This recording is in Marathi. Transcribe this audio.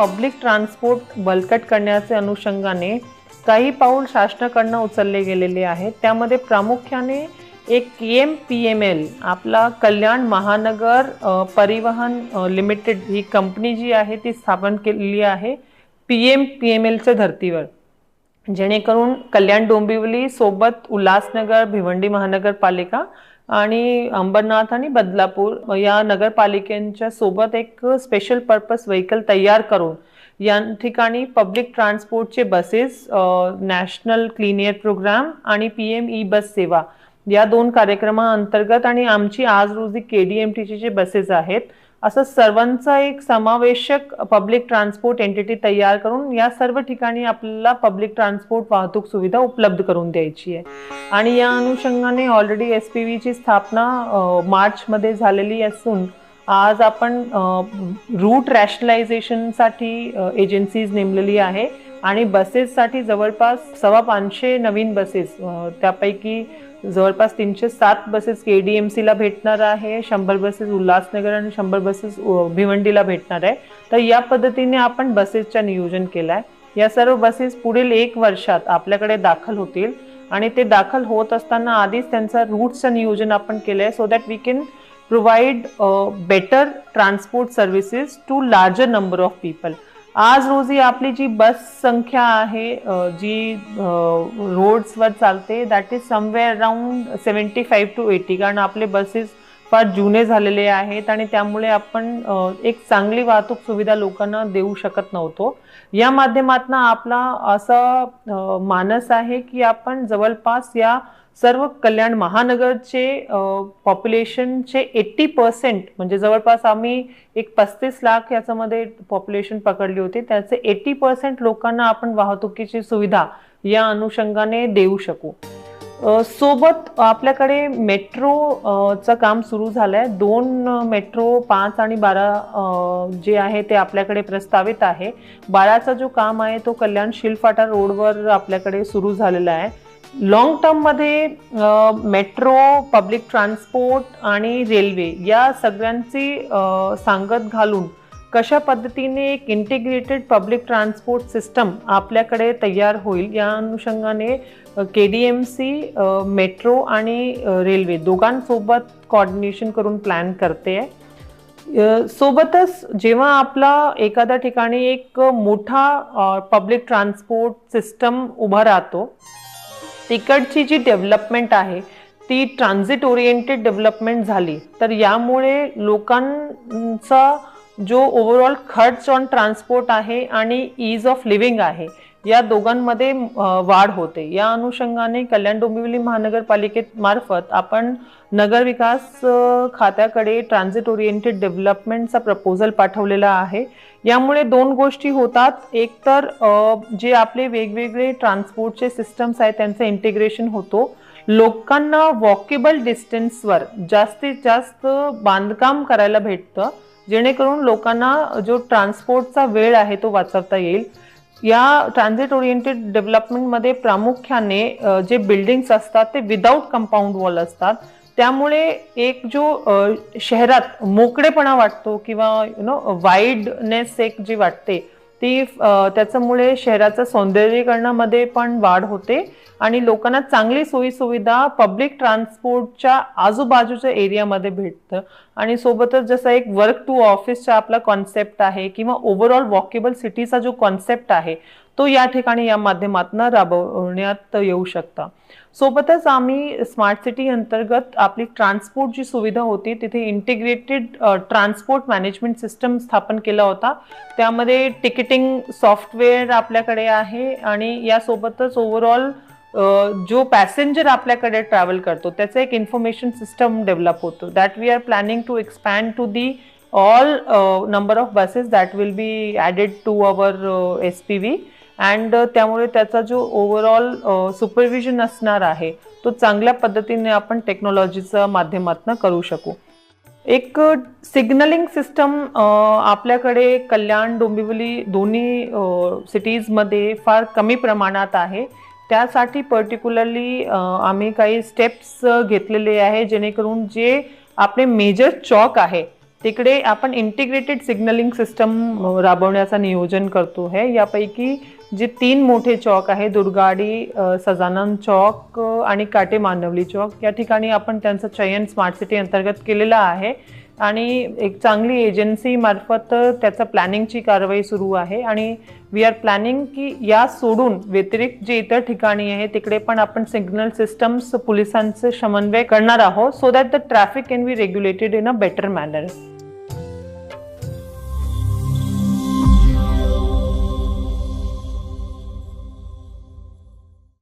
पब्लिक ट्रान्सपोर्ट बळकट करण्याचे अनुषंगाने काही पाऊल शासनाकडनं उचलले गेलेले आहेत. त्यामध्ये प्रामुख्याने एक K M P M L आपला कल्याण महानगर परिवहन लिमिटेड ही कंपनी जी आहे ती स्थापन केलेली आहे पी एम पी एम एलच्या धर्तीवर. जेणेकरून कल्याण डोंबिवली सोबत उल्हासनगर भिवंडी महानगरपालिका आणि अंबरनाथ आणि बदलापूर या नगरपालिकेंच्या सोबत एक स्पेशल पर्पज व्हेकल तयार करून या ठिकाणी public ट्रान्सपोर्टचे buses national clean air programme आणि पी एम ई बस सेवा. या दोन कार्यक्रमाअंतर्गत आणि आमची आज रोजी के डी एम टीचे जे बसेस आहेत. असं सर्वांचा एक समावेशक पब्लिक ट्रान्सपोर्ट एंटिटी तयार करून या सर्व ठिकाणी आपल्याला पब्लिक ट्रान्सपोर्ट वाहतूक सुविधा उपलब्ध करून द्यायची आहे. आणि या अनुषंगाने ऑलरेडी एस पी व्हीची स्थापना मार्चमध्ये झालेली असून आज आपण रूट रॅशनलायझेशनसाठी एजन्सीज नेमलेली आहे. आणि बसेससाठी जवळपास सव्वा पाचशे नवीन बसेस त्यापैकी जवळपास तीनशे सात बसेस के डी एम सीला भेटणार आहे शंभर बसेस उल्हासनगर आणि शंभर बसेस भिवंडीला भेटणार आहे. तर या पद्धतीने आपण बसेसचं नियोजन केलं आहे या सर्व बसेस पुढील एक वर्षात आपल्याकडे दाखल होतील आणि ते दाखल होत असताना आधीच त्यांचं रूटचं नियोजन आपण केलं आहे so that we can provide better transport services to larger number of people आज रोजी आपली जी बस संख्या आहे जी रोड्सवर चालते that is somewhere around seventy five to eighty कारण आपले बसेस फार जुने झालेले आहेत आणि त्यामुळे आपण एक चांगली वाहतूक सुविधा लोकांना देऊ शकत नव्हतो. या माध्यमातून आपला असा मानस आहे की आपण जवळपास या सर्व कल्याण महानगरचे पॉप्युलेशनचे एट्टी पर्सेंट म्हणजे जवळपास आम्ही एक पस्तीस लाख याच्यामध्ये पॉप्युलेशन पकडली होती. त्याचे एट्टी पर्सेंट लोकांना आपण वाहतुकीची सुविधा या अनुषंगाने देऊ शकू. सोबत आपल्याकडे मेट्रो चं काम सुरू झालं आहे दोन मेट्रो पाच आणि बारा जे आहे ते आपल्याकडे प्रस्तावित आहे. बाराचा जो काम आहे तो कल्याण शिलफाटा रोडवर आपल्याकडे सुरू झालेला आहे. लॉंग टर्ममध्ये मेट्रो पब्लिक ट्रान्सपोर्ट आणि रेल्वे या सगळ्यांची सांगत घालून कशा पद्धतीने एक इंटिग्रेटेड पब्लिक ट्रान्सपोर्ट सिस्टम आपल्याकडे तयार होईल या अनुषंगाने K D M C metro आणि रेल्वे दोघांसोबत कॉर्डिनेशन करून प्लॅन करते. आहे सोबतच जेव्हा आपला एखाद्या ठिकाणी एक मोठा पब्लिक ट्रान्सपोर्ट सिस्टम उभा राहतो तिकडची जी डेव्हलपमेंट आहे ती ट्रान्झिट ओरिएंटेड डेव्हलपमेंट झाली. तर यामुळे लोकांचा जो ओव्हरऑल खर्च ऑन ट्रान्सपोर्ट आहे आणि ईज ऑफ लिव्हिंग आहे या दोघांमध्ये वाढ होते. या अनुषंगाने कल्याण डोंबिवली महानगरपालिकेत मार्फत आपण नगर विकास खात्याकडे ट्रान्झिट ओरिएंटेड डेव्हलपमेंटचा प्रपोजल पाठवलेला आहे. यामुळे दोन गोष्टी होतात. एक तर जे आपले वेगवेगळे ट्रान्सपोर्टचे सिस्टम्स आहेत त्यांचं इंटिग्रेशन होतो. लोकांना वॉकेबल डिस्टन्सवर जास्तीत जास्त बांधकाम करायला भेटतं. जेणेकरून लोकांना जो ट्रान्सपोर्टचा वेळ आहे तो वाचवता येईल. या ट्रान्झिट ओरिएंटेड डेव्हलपमेंटमध्ये प्रामुख्याने जे बिल्डिंग्स असतात ते विदाऊट कंपाऊंड वॉल असतात. त्यामुळे एक जो शहरात मोकळेपणा वाटतो किंवा यु नो वाईडनेस एक जी वाटते ती त्याच्यामुळे शहराचं सौंदर्यीकरणामध्ये पण वाढ होते आणि लोकांना चांगली सोयीसुविधा पब्लिक ट्रान्सपोर्टच्या आजूबाजूच्या एरियामध्ये भेटतं. आणि सोबतच जसं एक वर्क टू ऑफिसचा आपला कॉन्सेप्ट आहे किंवा ओव्हरऑल वॉकेबल सिटीचा जो कॉन्सेप्ट आहे तो या ठिकाणी या माध्यमातून राबवण्यात येऊ शकता. सोबतच आम्ही स्मार्ट सिटी अंतर्गत आपली ट्रान्सपोर्ट जी सुविधा होती तिथे इंटिग्रेटेड ट्रान्सपोर्ट मॅनेजमेंट सिस्टम स्थापन केला होता. त्यामध्ये तिकिटिंग सॉफ्टवेअर आपल्याकडे आहे आणि यासोबतच ओव्हरऑल जो पॅसेंजर आपल्याकडे ट्रॅव्हल करतो त्याचं एक इन्फॉर्मेशन सिस्टम डेव्हलप होतो. That we are planning to expand to the all number of buses that will be added to our S P V and uh, त्यामुळे त्याचा जो ओव्हरऑल सुपरविजन uh, असणार आहे तो चांगल्या पद्धतीने आपण टेक्नॉलॉजीच्या माध्यमातून करू शकू. एक uh, सिग्नलिंग सिस्टम आपल्याकडे कल्याण डोंबिवली दोन्ही सिटीजमध्ये फार कमी प्रमाणात आहे. त्यासाठी पर्टिक्युलरली आम्ही काही स्टेप्स घेतलेले आहे जेणेकरून जे आपले मेजर चॉक आहे तिकडे आपण इंटिग्रेटेड सिग्नलिंग सिस्टम राबवण्याचा नियोजन करतो आहे यापैकी जे तीन मोठे चौक आहे दुर्गाडी सजानंद चौक आणि काटे मानवली चौक या ठिकाणी आपण त्यांचं चयन स्मार्ट सिटी अंतर्गत केलेलं आहे. आणि एक चांगली एजन्सीमार्फत त्याचं प्लॅनिंगची कारवाई सुरू आहे आणि वी आर प्लॅनिंग की या सोडून व्यतिरिक्त जे इतर ठिकाणी आहे तिकडे पण आपण सिग्नल सिस्टम्स पोलिसांचे समन्वय करणार आहोत so that the traffic can be regulated in a better manner